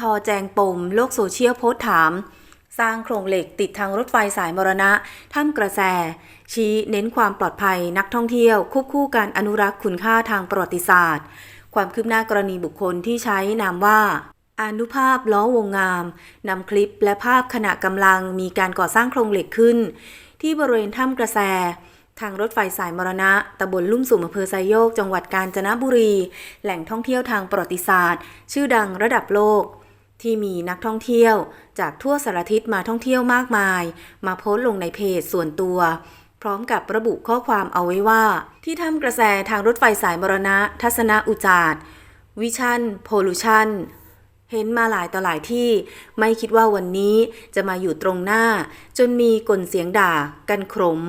ทแจงปม โลกโซเชียลโพสต์ถาม สร้างโครงเหล็กติดทางรถไฟสายมรณะถ้ำกระแส ชี้เน้นความปลอดภัยนักท่องเที่ยวควบคู่การอนุรักษ์คุณค่าทางประวัติศาสตร์ ความคืบหน้ากรณีบุคคลที่ใช้นามว่าอนุภาพล้อวงงามนำคลิปและภาพขณะกำลังมีการก่อสร้างโครงเหล็กขึ้น ที่บริเวณถ้ำกระแส ทางรถไฟสายมรณะตำบลลุ่มสุ่มอำเภอไซโยก จังหวัดกาญจนบุรี แหล่งท่องเที่ยวทางประวัติศาสตร์ ชื่อดังระดับโลก ที่มีนักท่องเที่ยว จากทั่วสารทิศมาท่องเที่ยวมากมาย มาโพสต์ลงในเพจส่วนตัว พร้อมกับระบุข้อความเอาไว้ว่า ที่ถ้ำกระแสทางรถไฟสายมรณะ ทัศนอุจาร์วิชันโพลูชันเห็นมาหลายต่อหลายที่ ไม่คิดว่าวันนี้จะมาอยู่ตรงหน้า จนมีกลเสียงด่า กันขม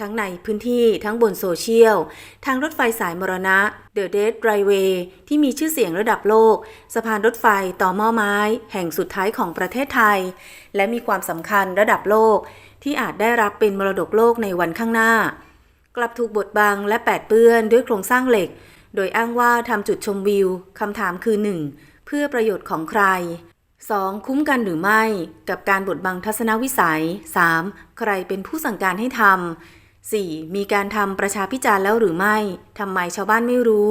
ทั้งในพื้นที่ทั้งบนโซเชียล ทางรถไฟสายมรณะ The Dead Railway ที่มีชื่อเสียงระดับโลก สะพานรถไฟต่อหม้อไม้ แห่งสุดท้ายของประเทศไทย และมีความสำคัญระดับโลก ที่อาจได้รับเป็นมรดกโลกในวันข้างหน้า กลับถูกบดบังและแปดเปื้อนด้วยโครงสร้างเหล็ก โดยอ้างว่าทำจุดชมวิวคำถามคือ 1. เพื่อประโยชน์ของใคร 2. คุ้มกันหรือไม่ กับการบดบังทัศนวิสัย 3. ใครเป็นผู้สั่งการให้ทำ 4. มีการทำประชาพิจารณ์แล้วหรือไม่ ทำไมชาวบ้านไม่รู้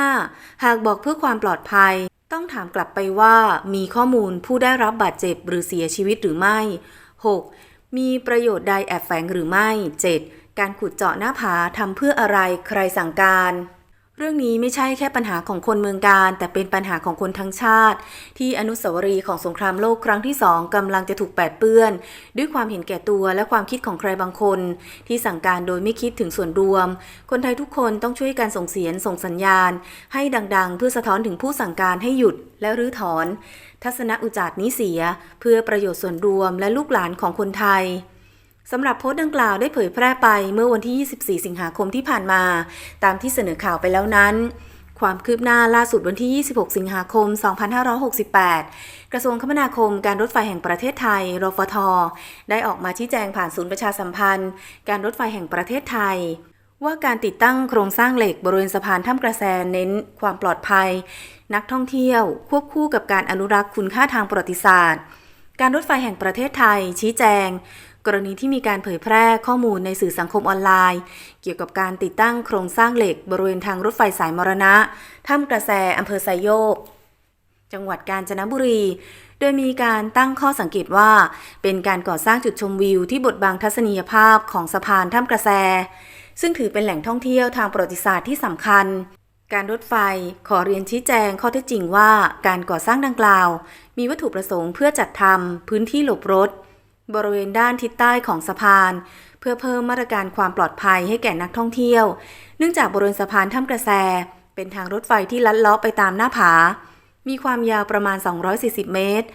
5. หากบอกเพื่อความปลอดภัย ต้องถามกลับไปว่ามีข้อมูลผู้ได้รับบาดเจ็บหรือเสียชีวิตหรือไม่ 6. มีประโยชน์ใดแอบแฝงหรือไม่ 7. การขุดเจาะหน้าผาทำเพื่ออะไรใครสั่งการ เรื่องนี้ไม่ใช่แค่ปัญหาของคนเมืองการ แต่เป็นปัญหาของคนทั้งชาติ ที่อนุสาวรีย์ของสงครามโลกครั้งที่สองกำลังจะถูกแปดเปื้อน ด้วยความเห็นแก่ตัวและความคิดของใครบางคน ที่สั่งการโดยไม่คิดถึงส่วนรวม คนไทยทุกคนต้องช่วยกันส่งเสียงส่งสัญญาณ ให้ดังๆ เพื่อสะท้อนถึงผู้สั่งการให้หยุดและรื้อถอน ทัศนอุจาร์นี้เสีย เพื่อประโยชน์ส่วนรวมและลูกหลานของคนไทย สำหรับโพสต์ดังกล่าวได้เผยแพร่ไปเมื่อวันที่ 24 สิงหาคมที่ผ่านมา ตามที่เสนอข่าวไปแล้วนั้น ความคืบหน้าล่าสุดวันที่ 26 สิงหาคม 2568 กระทรวงคมนาคมการรถไฟแห่งประเทศไทย รฟท ได้ออกมาชี้แจงผ่านศูนย์ประชาสัมพันธ์ การรถไฟแห่งประเทศไทยว่าการติดตั้งโครงสร้างเหล็กบริเวณสะพานถ้ำกระแสเน้นความปลอดภัย นักท่องเที่ยว ควบคู่กับการอนุรักษ์คุณค่าทางประวัติศาสตร์ การรถไฟแห่งประเทศไทยชี้แจง กรณีที่มีการเผยแพร่ข้อมูลในสื่อสังคมออนไลน์ เกี่ยวกับการติดตั้งโครงสร้างเหล็กบริเวณทางรถไฟสายมรณะถ้ำกระแสอำเภอไซโยก จังหวัดกาญจนบุรี โดยมีการตั้งข้อสังเกตว่า เป็นการก่อสร้างจุดชมวิวที่บดบังทัศนียภาพของสะพานถ้ำกระแส ซึ่งถือเป็นแหล่งท่องเที่ยวทางประวัติศาสตร์ที่สำคัญการรถไฟขอเรียนชี้แจงข้อเท็จจริงว่าการก่อสร้างดังกล่าว มีวัตถุประสงค์เพื่อจัดทำพื้นที่หลบรถ บริเวณด้านทิศใต้ของสะพาน เพื่อเพิ่มมาตรการความปลอดภัยให้แก่นักท่องเที่ยว เนื่องจากบริเวณสะพานถ้ำกระแส เป็นทางรถไฟที่ลัดเลาะไปตามหน้าผา มีความยาวประมาณ 240 เมตร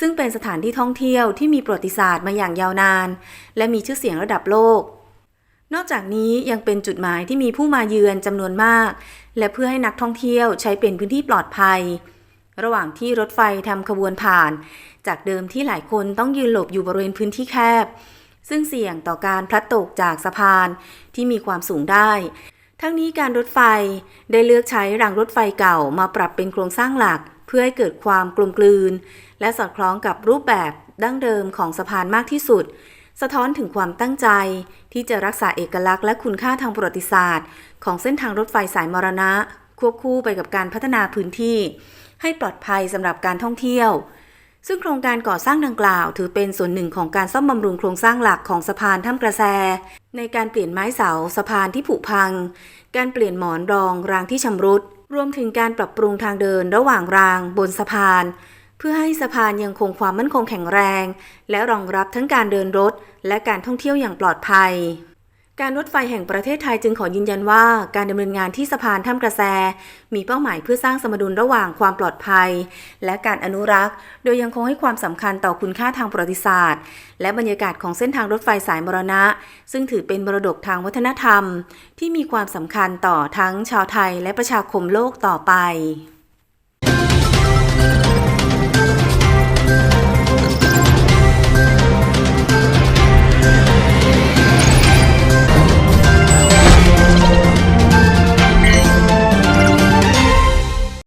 ซึ่งเป็นสถานที่ท่องเที่ยวที่มีประวัติศาสตร์มาอย่างยาวนาน และมีชื่อเสียงระดับโลก นอกจากนี้ยังเป็นจุดหมายที่มีผู้มาเยือนจำนวนมาก และเพื่อให้นักท่องเที่ยวใช้เป็นพื้นที่ปลอดภัย ระหว่างที่รถไฟทำขบวนผ่าน จากเดิมที่หลายคนต้องยืนหลบอยู่บริเวณพื้นที่แคบ ซึ่งเสี่ยงต่อการพลัดตกจากสะพานที่มีความสูงได้ ทั้งนี้การรถไฟได้เลือกใช้รางรถไฟเก่ามาปรับเป็นโครงสร้างหลัก เพื่อให้เกิดความกลมกลืน และสอดคล้องกับรูปแบบดั้งเดิมของสะพานมากที่สุด สะท้อนถึงความตั้งใจ ที่จะรักษาเอกลักษณ์และคุณค่าทางประวัติศาสตร์ ของเส้นทางรถไฟสายมรณะ ควบคู่ไปกับการพัฒนาพื้นที่ ให้ปลอดภัยสำหรับการท่องเที่ยว ซึ่งโครงการก่อสร้างดังกล่าวถือเป็นส่วนหนึ่งของการซ่อมบำรุงโครงสร้างหลักของสะพานถ้ำกระแส ในการเปลี่ยนไม้เสาสะพานที่ผุพัง การเปลี่ยนหมอนรองรางที่ชำรุด รวมถึงการปรับปรุงทางเดินระหว่างรางบนสะพาน เพื่อให้สะพานยังคงความมั่นคงแข็งแรง และรองรับทั้งการเดินรถ และการท่องเที่ยวอย่างปลอดภัย การรถไฟแห่งประเทศไทยจึงขอยืนยันว่าการดำเนินงานที่สะพานถ้ำกระแส มีเป้าหมายเพื่อสร้างสมดุลระหว่างความปลอดภัย และการอนุรักษ์ โดยยังคงให้ความสำคัญต่อคุณค่าทางประวัติศาสตร์ และบรรยากาศของเส้นทางรถไฟสายมรณะ ซึ่งถือเป็นมรดกทางวัฒนธรรม ที่มีความสำคัญต่อทั้งชาวไทยและประชาคมโลกต่อไป